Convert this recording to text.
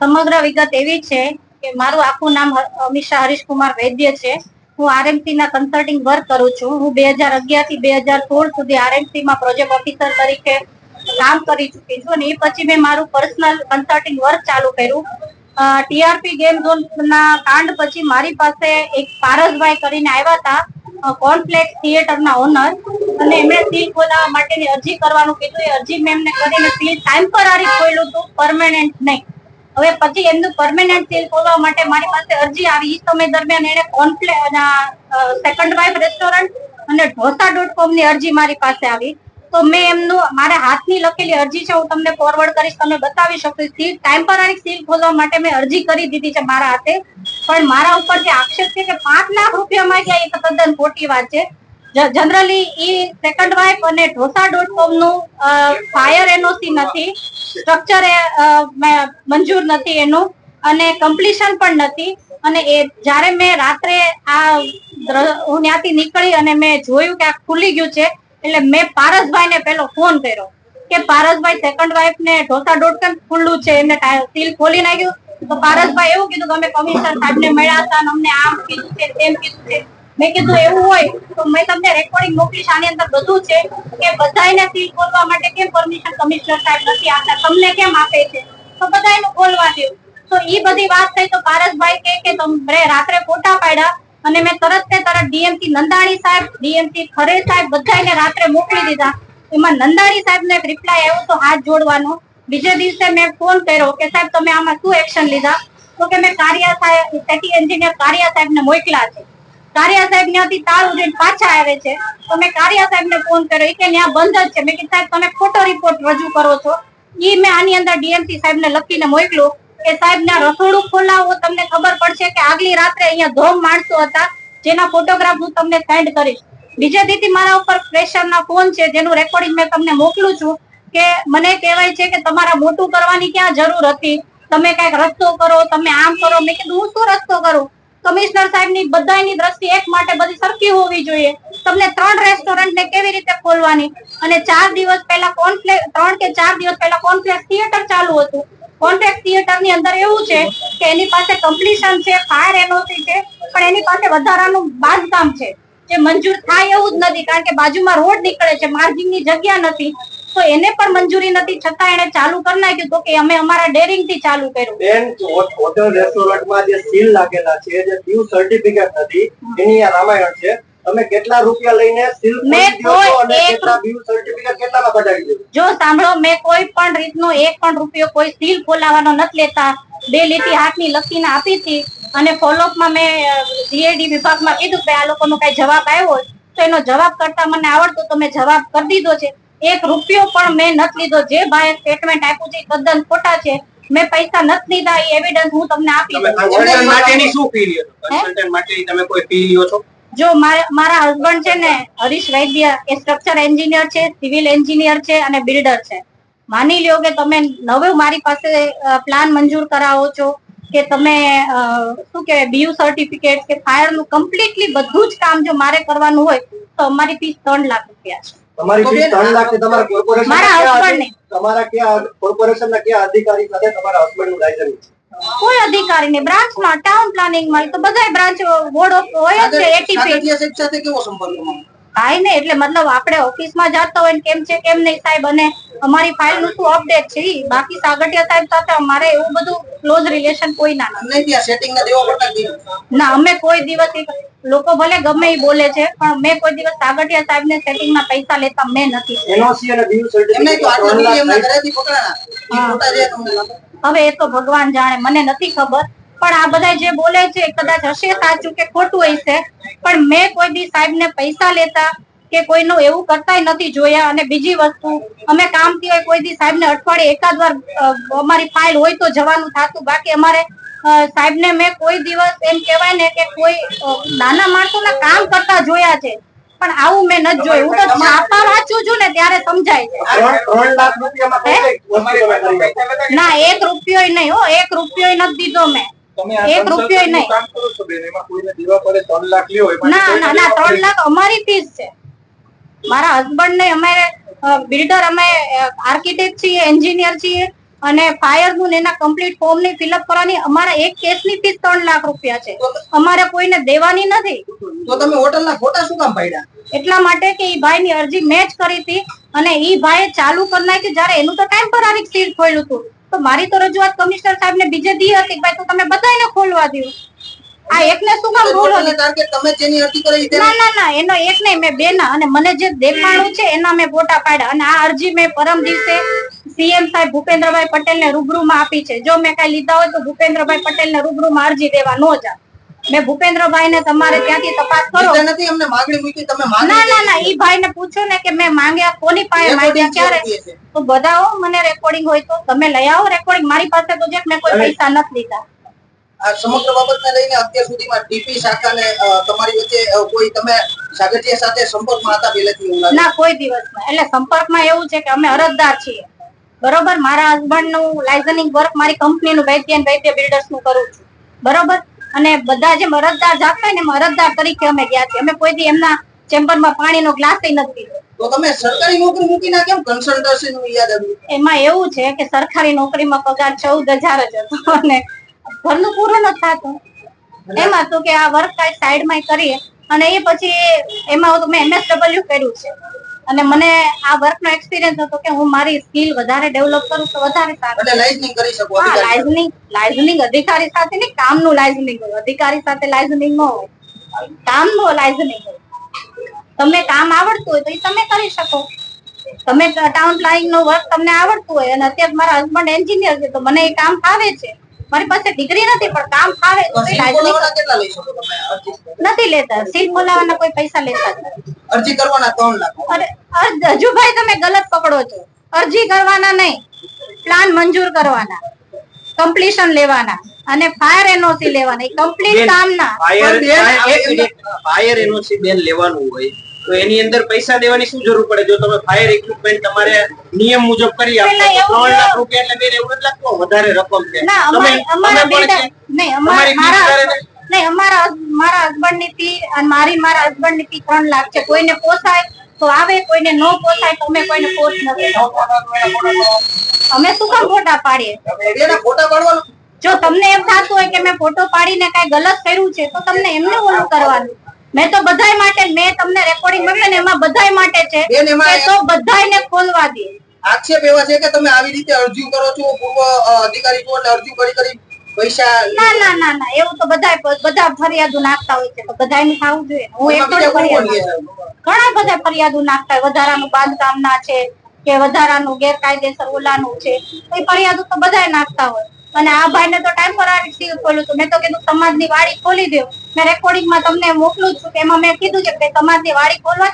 સમગ્ર વિગત? એવી છે કે મારું આખું નામ અમિશા હરીશકુમાર વૈદ્ય છે. હું આરએમસી ના કન્સલ્ટિંગ વર્ક કરું છું. હું બે હજાર અગિયારથી બે હજાર સોળ સુધી આરએમસી માં પ્રોજેક્ટ ઓફિસર તરીકે કામ કરી ચૂકી છું અને એ પછી મેં મારું પર્સનલ કન્સલ્ટિંગ વર્ક ચાલુ કર્યું. ટીઆરપી ગેમ ઝોન ના કાંડ પછી મારી પાસે એક પારસભાઈ કરીને આવ્યા હતા. કોર્નફ્લેક્સ થિયેટરના ઓનર અને એમણે સીલ ખોલાવવા માટેની અરજી કરવાનું કીધું. એ અરજી મેમને કરીને સીલ ટેમ્પરરી ખોલ્યું હતું પરમેનન્ટ નહીં. હવે પછી એમનું પરમેનન્ટ સીલ ખોલવા માટે મારી પાસે અરજી આવી. એ સમય દરમિયાન એણે કોન્ફ્લે સેકન્ડ વાઇફ રેસ્ટોરન્ટ અને ઢોસા ડોટ કોમની અરજી મારી પાસે આવી. તો મેં એમનું, મારા હાથની લખેલી અરજી છે, હું તમને ફોરવર્ડ કરીશ તમે બતાવી શકો સીલ ટેમ્પરરી સીલ ખોલવા માટે મેં અરજી કરી દીધી છે મારા હાથે. પણ મારા ઉપર જે આક્ષેપ છે કે પાંચ લાખ રૂપિયા માંગ્યા એ તદ્દન ખોટી વાત છે. જનરલી ઈ સેકન્ડ વાઇફ અને ઢોસા ડોટ કોમનું ફાયર એનઓસી નથી. સ્ટ્રક્ચર મંજૂર નથી એનું. અને કમ્પ્લીશન પણ નથી. અને એ, જ્યારે મેં રાત્રે આ હું ત્યાંથી નીકળી અને મેં જોયું કે આ ખુલી ગયું છે એટલે મેં પારસભાઈ ને પેલો ફોન કર્યો કે પારસભાઈ સેકન્ડ વાઇફ ને ઢોસા ડોટ ખુલ્લું છે, એમને સીલ ખોલી નાખ્યું. તો પારસભાઈ એવું કીધું કે અમે કમિશનર સાહેબ ને મળ્યા હતા અમને આમ કીધું છે, તેમ કીધું છે. મેં કીધું એવું હોય તો મેં તમને રેકોર્ડિંગ મોકલીશ, આની અંદર બધું છે કે બધાને સીલ ખોલવા માટે કેમ પરમિશન કમિશનર સાહેબ નથી આપતા તમને કેમ આપે છે? તો બધાને ખોલવા દેવું તો એ બધી વાત થઈ તો પારસભાઈ કે કે તમે રાત્રે ફોટા પાડ્યા અને મેં તરત ને તરત ડીએમસી નંદાણી સાહેબ ડીએમસી ખરે સાહેબ બધાને રાત્રે મોકલી દીધા. એમાં નંદાણી સાહેબ ને રિપ્લાય આવ્યો તો હાથ જોડવાનો. બીજે દિવસે મેં ફોન કર્યો કે સાહેબ તમે આમાં શું એક્શન લીધા? તો કે મેં કારિયા સાહેબ સેટી એન્જિનિયર કારિયા સાહેબ ને મોકલ્યા છે. કારિયા સાહેબ ત્યાંથી તાળ ઉડીને પાછા આવે છે. તો મેં કારિયા સાહેબ ને ફોન કર્યો. એ કે ત્યાં બંધ જ છે. મેં કીધું, સાહેબ, તમે ખોટો રિપોર્ટ રજૂ કરો છો. ઈ મેં આની અંદર ડીએમસી સાહેબ ને લખીને મોકલ્યું કે સાહેબ ના રસોડું ખોલાવો તમને ખબર પડશે કે આગલી રાત્રે અહીંયા ધોમ માણસો હતા, જેના ફોટોગ્રાફ હું તમને સેન્ડ કરીશ. બીજે દીદી મારા ઉપર પ્રેશર ના ફોન છે, જેનું રેકોર્ડિંગ મેં તમને મોકલું છું કે મને કહેવાય છે કે તમારા મોટું કરવાની ક્યાં જરૂર હતી? તમે કંઈક રસ્તો કરો, તમે આમ કરો. મેં કીધું, હું શું રસ્તો કરું? કમિશનર સાહેબની બધાની દ્રષ્ટિ એક માટે બધી સરખી હોવી જોઈએ. તમને ત્રણ રેસ્ટોરન્ટ ને કેવી રીતે ખોલવાની? અને ચાર દિવસ પહેલા કોન્ફ્લેક્સ ત્રણ કે ચાર દિવસ પહેલા કોન્ફ્લેક્સ થિયેટર ચાલુ હતું. કોન્ફ્લેક્સ થિયેટરની અંદર એવું છે કે એની પાસે કમ્પ્લીશન છે ફાયર એનઓસી છે, પણ એની પાસે વધારાનું બાંધકામ છે. જે મંજૂર થાય એવું જ નથી, કારણ કે બાજુમાં રોડ નીકળે છે માર્જિંગની જગ્યા નથી, તો એને પણ મંજૂરી નથી. છતાં એને ચાલુ કરી નાખ્યું તો કે અમે અમારા ડેરિંગથી ચાલુ કર્યું. બેન હોટેલ રેસ્ટોરન્ટમાં જે સીલ લાગેલા છે, જે દીવ સર્ટિફિકેટ નથી, એની રામાયણ છે. તમે કેટલા રૂપિયા લઈને મેં ખોલી દ્યો છો કોઈ એક સર્ટિફિકેટ કેટલામાં કઢાવી દો જો સાંભળો મેં કોઈ પણ રીતનો એક પણ રૂપિયો કોઈ સીલ ખોલાવાનો નથી લેતા. બે લીટી હાથની લખીને આપી હતી અને ફોલોઅપમાં મેં જીએડી વિભાગમાં કીધું કે આ લોકોનો કઈ જવાબ આવ્યો હોય તો એનો જવાબ કરતા મને આવડતો તો મેં જવાબ કરી દીધો છે. એક રૂપિયો પણ મેં નથી લીધો. જે ભાઈ સ્ટેટમેન્ટ આપ્યું છે એ તદ્દન ખોટા છે. મેં પૈસા નથી લીધા એ એવિડન્સ હું તમને આપી દઉં માટેની શું ફી લ્યો છો? કન્સલ્ટન્ટ માટે તમે કોઈ ફી લ્યો છો? જો મારા હસબન્ડ છે ને હરીશ વૈદ્ય એ સ્ટ્રક્ચર એન્જિનિયર છે સિવિલ એન્જિનિયર છે અને બિલ્ડર છે. માની લ્યો કે તમે નવું મારી પાસે પ્લાન મંજૂર કરાવો છો કે તમે શું કહેવાય બીયુ સર્ટિફિકેટ કે ફાયરનું કમ્પ્લીટલી બધું જ કામ જો મારે કરવાનું હોય તો અમારી ફીસ ત્રણ લાખ રૂપિયા છે. તમારી તો ત્રણ લાખ તમારા કોર્પોરેશન હસબન્ડ. તમારા ક્યાં કયા અધિકારી સાથે તમારા હસબન્ડનું લાયસન્સ છે? કોઈ અધિકારી નહીં બ્રાન્ચમાં ટાઉન પ્લાનિંગમાં તો બધાય બ્રાન્ચ બોર્ડ ઓફ હોય જ છે સાથે કેવો સંપર્ક તમારો? નહીં એટલે મતલબ આપણે ઓફિસમાં જતા હોય ને કેમ છે કેમ નહીં સાહેબ? અને અમારી ફાઇલનું શું અપડેટ છે બાકી સાગઠિયા સાહેબ સાથે અમારે એવું બધું ક્લોઝ રિલેશન કોઈ ના ના. ના અમે કોઈ દિવસ લોકો ભલે ગમે એ બોલે છે પણ મેં કોઈ દિવસ સાગઠિયા સાહેબ ને સેટિંગમાં પૈસા લેતા મેં નથી હવે એ તો ભગવાન જાણે, મને નથી ખબર. પણ આ બધા જે બોલે છે કદાચ હશે સાચું કે ખોટું હશે પણ મેં કોઈ દી સાહેબ ને પૈસા લેતા કે કોઈનું એવું કરતાય નથી જોયા અને બીજી વસ્તુ, અમે કામથી હોય કોઈ દી સાહેબ ને અઠવાડિયે એકાદ વાર અમારી ફાઇલ હોય તો જવાનું થતું. બાકી અમારે સાહેબ ને મેં કોઈ દિવસ એમ કહેવાય ને કે કોઈ નાના માણસોના કામ કરતા જોયા છે. પણ આવું મેં નથી જોયું. હું તો છાપા વાંચું છું ને ત્યારે સમજાય છે? ના એક રૂપિયો નહીં હો. એક રૂપિયો નથી દીધો મેં. એક રૂપિયો નહીં. ના ના ના ત્રણ. લાખ અમારી ફીસ છે. મારા હસબન્ડ ને અમે બિલ્ડર અમે આર્કિટેક્ટ છીએ એન્જિનિયર છીએ. અને ફાયરનું ને એના કમ્પ્લીટ ફોર્મની ફિલઅપ કરવાની અમારા એક કેસની ફી ત્રણ લાખ રૂપિયા છે. અમારે કોઈને દેવાની નથી. તો તમે હોટલના ફોટા શું કામ પાડ્યા? એટલા માટે કે ઈ ભાઈ ની અરજી મેચ કરી હતી અને ઈ ભાઈએ ચાલુ કરી નાખ્યું જ્યારે એનું તો ટેમ્પરરી સીલ ખોલ્યું હતું. તો મારી તો રજૂઆત કમિશનર સાહેબ ને બીજે દી હતી ભાઈ તો તમે બધાને ખોલવા દો આ એકને શું કામ ભૂલો ટાર્ગેટ તમે જેની અરજી કરી ના ના ના એનો એક નહીં મેં બે ના અને મને જે દેખાણું છે એના મેં ફોટા પાડ્યા. અને આ અરજી મેં પરમ દિવસે સીએમ સાહેબ ભૂપેન્દ્રભાઈ પટેલ ને રૂબરૂમાં આપી છે. જો મેં કઈ લીધા હોય તો ભૂપેન્દ્રભાઈ પટેલ ને રૂબરૂમાં અરજી દેવા ન જા મેં ભૂપેન્દ્રભાઈ ને તમારે ત્યાંથી તપાસ કરો. નથી અમને માગણી મૂકી તમે ના ના ના ઈ ભાઈ ને પૂછો ને કે મેં માંગ્યા કોની પાસે માંગ્યા ક્યારે? તો બધાઓ મને રેકોર્ડિંગ હોય તો. તમે લઈ આવો રેકોર્ડિંગ મારી પાસે તો જે મેં કોઈ પૈસા નથી લીધા. આ સમગ્ર બાબતને લઈને અત્યાર સુધીમાં ડીપી શાખાને તમારી વચ્ચે કોઈ તમે સાગરજીયા સાથે સંપર્કમાં હતા પહેલેથી એવું ના કોઈ દિવસમાં. એટલે સંપર્કમાં એવું છે કે અમે અરજદાર છીએ. બરોબર? મારા હસબન્ડનું લાઇઝનિંગ વર્ક મારી કંપની નું વૈદ્ય અને વૈદ્ય બિલ્ડર્સનું કરું છું. બરોબર? અને બધા જે અરજદાર જાતા હોય ને અરજદાર તરીકે અમે ગયા છીએ. અમે કોઈ દી એમના ચેમ્બરમાં પાણીનો ગ્લાસ નથી પીધો તો તમે સરકારી નોકરી મૂકીને કેમ કન્સલ્ટન્સી નું યાદ આવ્યું? એમાં એવું છે કે સરકારી નોકરીમાં પગાર ચૌદ હજાર જ હતો અને ઘરનું પૂરું નથી થતું. એમાં તો કે આ વર્ક કઈ સાઈડમાં કરીએ. અને એ પછી એમાં મેં એમએસડબલ્યુ કર્યું છે. અને મને આ વર્કનો એક્સપિરિયન્સ હતો કે હું મારી સ્કિલ વધારે ડેવલપ કરું તો વધારે સારું. એટલે લાઇઝનિંગ કરી શકો હા અધિકારી લાઇઝનિંગ લાઇઝનિંગ અધિકારી સાથે નહીં કામનું લાઇઝનિંગ હોય. અધિકારી સાથે લાઇઝનિંગ ન હોય. કામનું લાઇઝનિંગ હોય. તમને કામ આવડતું હોય તો એ તમે કરી શકો. તમે ટાઉન પ્લાનિંગ નો વર્ક તમને આવડતું હોય અને અત્યારે મારા હસબન્ડ એન્જિનિયર છે તો મને એ કામ ફાવે છે. મારી પાસે ડિગ્રી નથી પણ કામ ફાવે તો નથી લેતા. સીટ બોલાવવાના કોઈ પૈસા લેતા અરજી કરવાના ત્રણ લાખ. અરે અર- હજુ ભાઈ તમે ગલત પકડો છો. અરજી કરવાના નહીં. પ્લાન મંજૂર કરવાના. કમ્પ્લીશન લેવાના. અને ફાયર એનઓસી લેવાના. કમ્પ્લીટ કામના. ફાયર એનઓસી બેન લેવાનું હોય. તો એની અંદર પૈસા દેવાની શું જરૂર પડે? જો તમે ફાયર ઇક્વિપમેન્ટ તમારે નિયમ મુજબ કરી આપો તો ત્રણ લાખ રૂપિયા એટલે બેન એવું લાગતું? વધારે રકમ છે. તમે તમે પણ છે- નહીં અમારા મારા હસબન્ડની ફી અને મારી મારા હસબન્ડની ફી ત્રણ લાખ છે. કોઈને પોસાય તો આવે કોઈને ન પોસાય તો અમે કોઈને ફોર્સ નથી અમે શું કામ ફોટા પાડીએ? જો તમને એમ થતું હોય કે મેં ફોટો પાડીને કઈ ગલત કર્યું છે તો તમને એમને ઓલું કરવાનું. મેં તો બધાય માટે મેં તમને રેકોર્ડિંગ મળ્યું ને એમાં બધાય માટે છે બેન, એમાં તો બધાયને ખોલવા દે. આક્ષેપ એવા છે કે તમે આવી રીતે અરજી કરો છો પૂર્વ અધિકારી છો એટલે અરજી કરી કરી પૈસા ના ના ના ના એવું તો બધાય બધા ફરિયાદો નાખતા હોય છે તો બધાયનું થવું જોઈએ. હું ફરિયાદ ઘણા બધા ફરિયાદો નાખતા હોય વધારાનું બાંધકામ ના છે કે વધારાનું ગેરકાયદેસર ઓલાનું છે તો એ ફરિયાદો તો બધાય નાખતા હોય. અને આ ભાઈને તો ટેમ્પરરી સીલ ખોલ્યું હતું. મેં તો કીધું, સમાજની વાડી ખોલી દો મેં રેકોર્ડિંગમાં તમને મોકલું છું એમાં મેં કીધું છે કે સમાજની વાડી ખોલવા